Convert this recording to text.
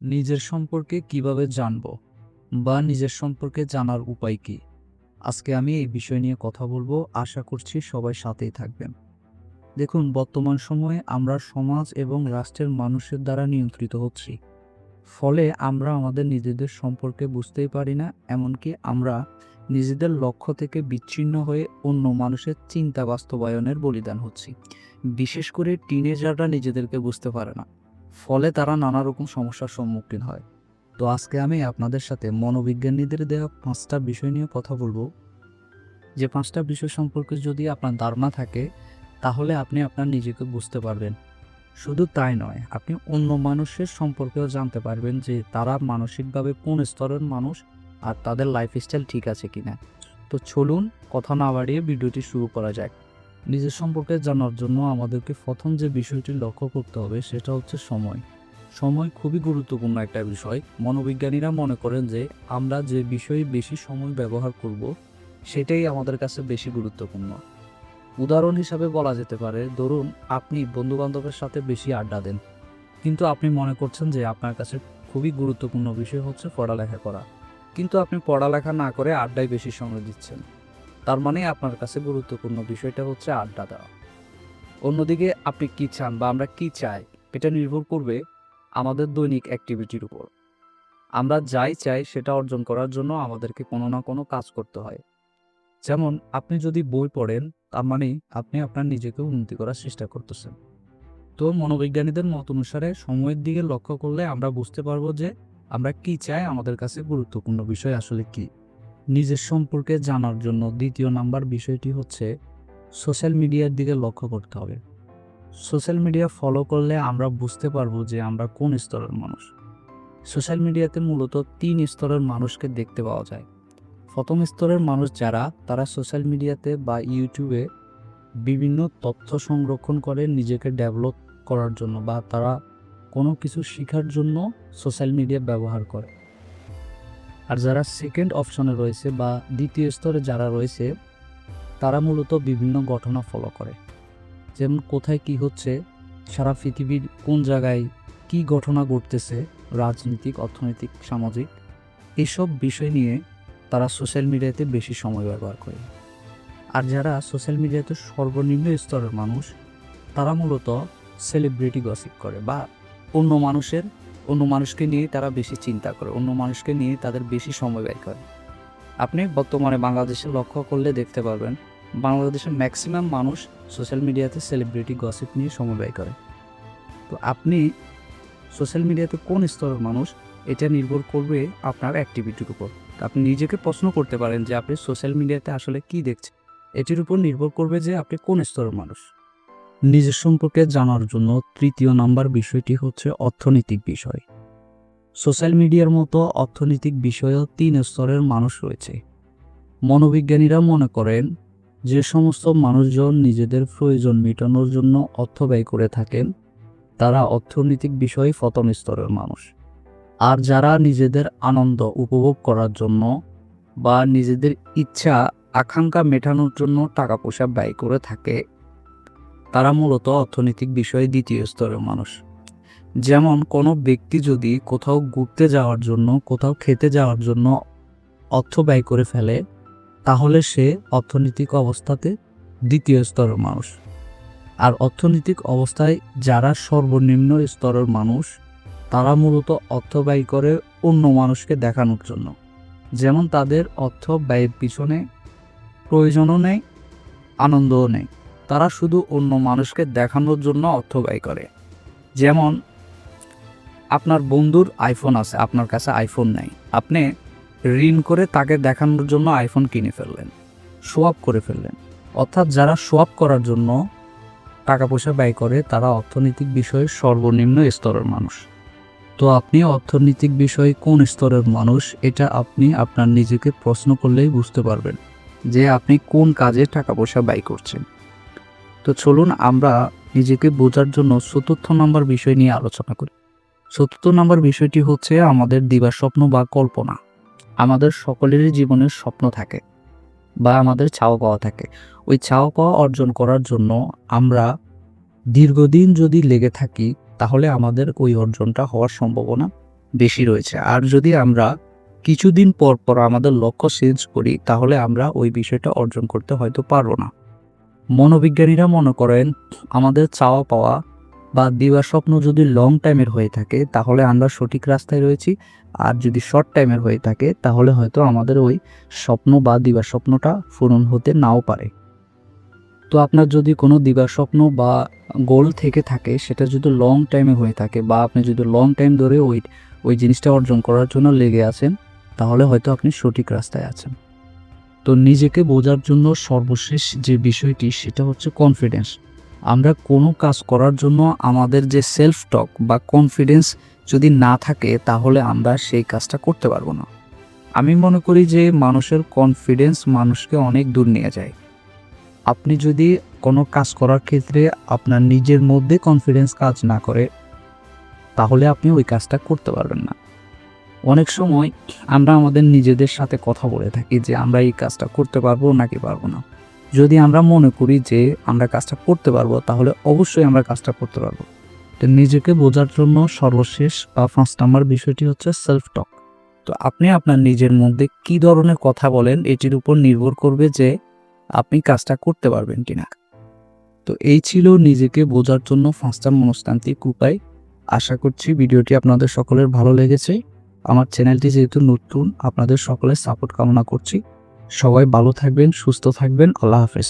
নিজের সম্পর্কে কীভাবে জানব? বা নিজের সম্পর্কে জানার উপায় কি? আজকে আমি এই বিষয় নিয়ে কথা বলব। আশা করছি সবাই সাথেই থাকবেন। দেখুন, বর্তমান সময়ে আমরা সমাজ এবং রাষ্ট্রের মানুষের দ্বারা নিয়ন্ত্রিত হচ্ছি। ফলে আমরা আমাদের নিজেদের সম্পর্কে বুঝতেই পারি না, এমনকি আমরা নিজেদের লক্ষ্য থেকে বিচ্ছিন্ন হয়ে অন্য মানুষের চিন্তা বাস্তবায়নের বলিদান হচ্ছি। বিশেষ করে টিনেজাররা নিজেদেরকে বুঝতে পারে না। ফলে তারা নানা রকম সমস্যার সম্মুখীন হয়। তো আজকে আমি আপনাদের সাথে মনোবিজ্ঞানীদের দেওয়া পাঁচটা বিষয় নিয়ে কথা বলব। যে পাঁচটা বিষয় সম্পর্কে যদি আপনার ধারণা থাকে, তাহলে আপনি আপনার নিজেকে বুঝতে পারবেন। শুধু তাই নয়, আপনি অন্য মানুষের সম্পর্কেও জানতে পারবেন যে তারা মানসিকভাবে কোন স্তরের মানুষ আর তাদের লাইফস্টাইল ঠিক আছে কিনা। তো চলুন, কথা না বাড়িয়ে ভিডিওটি শুরু করা যাক। নিজের সম্পর্কে জানার জন্য আমাদেরকে প্রথম যে বিষয়টি লক্ষ্য করতে হবে সেটা হচ্ছে সময়। সময় খুবই গুরুত্বপূর্ণ একটা বিষয়। মনোবিজ্ঞানীরা মনে করেন যে আমরা যে বিষয়ে বেশি সময় ব্যবহার করব, সেটাই আমাদের কাছে বেশি গুরুত্বপূর্ণ। উদাহরণ হিসাবে বলা যেতে পারে, ধরুন আপনি বন্ধু বান্ধবের সাথে বেশি আড্ডা দেন, কিন্তু আপনি মনে করছেন যে আপনার কাছে খুবই গুরুত্বপূর্ণ বিষয় হচ্ছে পড়ালেখা করা। কিন্তু আপনি পড়ালেখা না করে আড্ডায় বেশি সময় দিচ্ছেন। তার মানে আপনার কাছে গুরুত্বপূর্ণ বিষয়টা হচ্ছে আড্ডা দেওয়া। অন্যদিকে আপনি কি চান বা আমরা কি চাই, এটা নির্ভর করবে আমাদের দৈনিক অ্যাক্টিভিটির উপর। আমরা যাই চাই সেটা অর্জন করার জন্য আমাদেরকে কোনো না কোনো কাজ করতে হয়। যেমন, আপনি যদি বই পড়েন, তার মানে আপনি আপনার নিজেকে উন্নতি করার চেষ্টা করতেছেন। তো মনোবিজ্ঞানীদের মত অনুসারে সময়ের দিকে লক্ষ্য করলে আমরা বুঝতে পারব যে আমরা কি চাই, আমাদের কাছে গুরুত্বপূর্ণ বিষয় আসলে কি। নিজের সম্পর্কে জানার জন্য দ্বিতীয় নাম্বার বিষয়টি হচ্ছে সোশ্যাল মিডিয়ার দিকে লক্ষ্য করতে হবে। সোশ্যাল মিডিয়া ফলো করলে আমরা বুঝতে পারব যে আমরা কোন স্তরের মানুষ। সোশ্যাল মিডিয়াতে মূলত তিন স্তরের মানুষকে দেখতে পাওয়া যায়। প্রথম স্তরের মানুষ যারা, তারা সোশ্যাল মিডিয়াতে বা ইউটিউবে বিভিন্ন তথ্য সংরক্ষণ করে নিজেকে ডেভেলপ করার জন্য বা তারা কোনো কিছু শেখার জন্য সোশ্যাল মিডিয়া ব্যবহার করে। আর যারা সেকেন্ড অপশনে রয়েছে বা দ্বিতীয় স্তরে যারা রয়েছে, তারা মূলত বিভিন্ন ঘটনা ফলো করে। যেমন কোথায় কি হচ্ছে, সারা পৃথিবীর কোন জায়গায় কি ঘটনা ঘটতেছে, রাজনৈতিক, অর্থনৈতিক, সামাজিক, এসব বিষয় নিয়ে তারা সোশ্যাল মিডিয়াতে বেশি সময় ব্যবহার করে। আর যারা সোশ্যাল মিডিয়াতে সর্বনিম্ন স্তরের মানুষ, তারা মূলত সেলিব্রিটি গসিপ করে বা অন্য মানুষের অন্য মানুষকে নিয়ে তারা বেশি চিন্তা করে, অন্য মানুষকে নিয়ে তাদের বেশি সময় ব্যয় করে। আপনি বর্তমানে বাংলাদেশে লক্ষ্য করলে দেখতে পারবেন, বাংলাদেশের ম্যাক্সিমাম মানুষ সোশ্যাল মিডিয়াতে সেলিব্রিটি গসিপ নিয়ে সময় ব্যয় করে। তো আপনি সোশ্যাল মিডিয়াতে কোন স্তরের মানুষ, এটা নির্ভর করবে আপনার অ্যাক্টিভিটির উপর। আপনি নিজেকে প্রশ্ন করতে পারেন যে আপনি সোশ্যাল মিডিয়াতে আসলে কি দেখছেন? এটির উপর নির্ভর করবে যে আপনি কোন স্তরের মানুষ। নিজের সম্পর্কে জানার জন্য তৃতীয় নাম্বার বিষয়টি হচ্ছে অর্থনৈতিক বিষয়। সোশ্যাল মিডিয়ার মতো অর্থনৈতিক বিষয়েও তিন স্তরের মানুষ রয়েছে। মনোবিজ্ঞানীরা মনে করেন, যে সমস্ত মানুষজন নিজেদের প্রয়োজন মেটানোর জন্য অর্থ ব্যয় করে থাকেন, তারা অর্থনৈতিক বিষয়ে প্রথম স্তরের মানুষ। আর যারা নিজেদের আনন্দ উপভোগ করার জন্য বা নিজেদের ইচ্ছা, আকাঙ্ক্ষা মেটানোর জন্য টাকা পয়সা ব্যয় করে থাকে তারা মূলত অর্থনৈতিক বিষয়ে দ্বিতীয় স্তরের মানুষ। যেমন, কোনো ব্যক্তি যদি কোথাও ঘুরতে যাওয়ার জন্য, কোথাও খেতে যাওয়ার জন্য অর্থ ব্যয় করে ফেলে, তাহলে সে অর্থনৈতিক অবস্থাতে দ্বিতীয় স্তরের মানুষ। আর অর্থনৈতিক অবস্থায় যারা সর্বনিম্ন স্তরের মানুষ, তারা মূলত অর্থ ব্যয় করে অন্য মানুষকে দেখানোর জন্য। যেমন, তাদের অর্থ ব্যয়ের পিছনে প্রয়োজনও নেই, আনন্দও নেই। তারা শুধু অন্য মানুষকে দেখানোর জন্য অর্থ ব্যয় করে। যেমন, আপনার বন্ধুর আইফোন আছে, আপনার কাছে আইফোন নেই। আপনি ঋণ করে তাকে দেখানোর জন্য আইফোন কিনে ফেললেন সোয়াপ করে ফেললেন। অর্থাৎ যারা সোয়াপ করার জন্য টাকা পয়সা ব্যয় করে, তারা অর্থনৈতিক বিষয়ে সর্বনিম্ন স্তরের মানুষ। তো আপনি অর্থনৈতিক বিষয়ে কোন স্তরের মানুষ, এটা আপনি আপনার নিজেকে প্রশ্ন করলেই বুঝতে পারবেন যে আপনি কোন কাজে টাকা পয়সা ব্যয় করছেন। তো চলুন আমরা নিজেকে বোঝার জন্য চতুর্থ নম্বর বিষয় নিয়ে আলোচনা করি। চতুর্থ নম্বর বিষয়টি হচ্ছে আমাদের দিবা স্বপ্ন বা কল্পনা। আমাদের সকলেরই জীবনের স্বপ্ন থাকে বা আমাদের চাওয়া পাওয়া থাকে। ওই চাওয়া পাওয়া অর্জন করার জন্য আমরা দীর্ঘদিন যদি লেগে থাকি, তাহলে আমাদের ওই অর্জনটা হওয়ার সম্ভাবনা বেশি রয়েছে। আর যদি আমরা কিছুদিন পর পর আমাদের লক্ষ্য চেঞ্জ করি, তাহলে আমরা ওই বিষয়টা অর্জন করতে হয়তো পারব না। মনোবিজ্ঞানীরা মনে করেন, আমাদের চাওয়া পাওয়া বা দিবা স্বপ্ন যদি লং টাইমের হয়ে থাকে, তাহলে আমরা সঠিক রাস্তায় রয়েছি। আর যদি শর্ট টাইমের হয়ে থাকে, তাহলে হয়তো আমাদের ওই স্বপ্ন বা দিবা স্বপ্নটা পূরণ হতে নাও পারে। তো আপনার যদি কোনো দিবা স্বপ্ন বা গোল থেকে থাকে, সেটা যদি লং টাইমে হয়ে থাকে বা আপনি যদি লং টাইম ধরে ওই ওই জিনিসটা অর্জন করার জন্য লেগে আছেন, তাহলে হয়তো আপনি সঠিক রাস্তায় আছেন। তো নিজেকে বোঝার জন্য সর্বশেষ যে বিষয়টি, সেটা হচ্ছে কনফিডেন্স আমরা কোনো কাজ করার জন্য আমাদের যে সেলফ টক বা কনফিডেন্স যদি না থাকে, তাহলে আমরা সেই কাজটা করতে পারব না। আমি মনে করি যে মানুষের কনফিডেন্স মানুষকে অনেক দূর নিয়ে যায়। আপনি যদি কোনো কাজ করার ক্ষেত্রে আপনার নিজের মধ্যে কনফিডেন্স কাজ না করে, তাহলে আপনি ওই কাজটা করতে পারবেন না। অনেক সময় আমরা আমাদের নিজেদের সাথে কথা বলে থাকি যে আমরা এই কাজটা করতে পারব নাকি পারব না। যদি আমরা মনে করি যে আমরা কাজটা করতে পারব, তাহলে অবশ্যই আমরা কাজটা করতে পারব। তো নিজেকে বোঝার জন্য সর্বশেষ বা ফার্স্ট নাম্বার বিষয়টি হচ্ছে সেলফ টক তো আপনি আপনার নিজের মধ্যে কি ধরনের কথা বলেন, এটির উপর নির্ভর করবে যে আপনি কাজটা করতে পারবেন কিনা। তো এই ছিল নিজেকে বোঝার জন্য পাঁচটা মনস্তান্ত্রিক উপায়। আশা করছি ভিডিওটি আপনাদের সকলের ভালো লেগেছে। আমার চ্যানেলটি যেহেতু নতুন, আপনাদের সকলের সাপোর্ট কামনা করছি। সবাই ভালো থাকবেন, সুস্থ থাকবেন, আল্লাহ হাফেজ।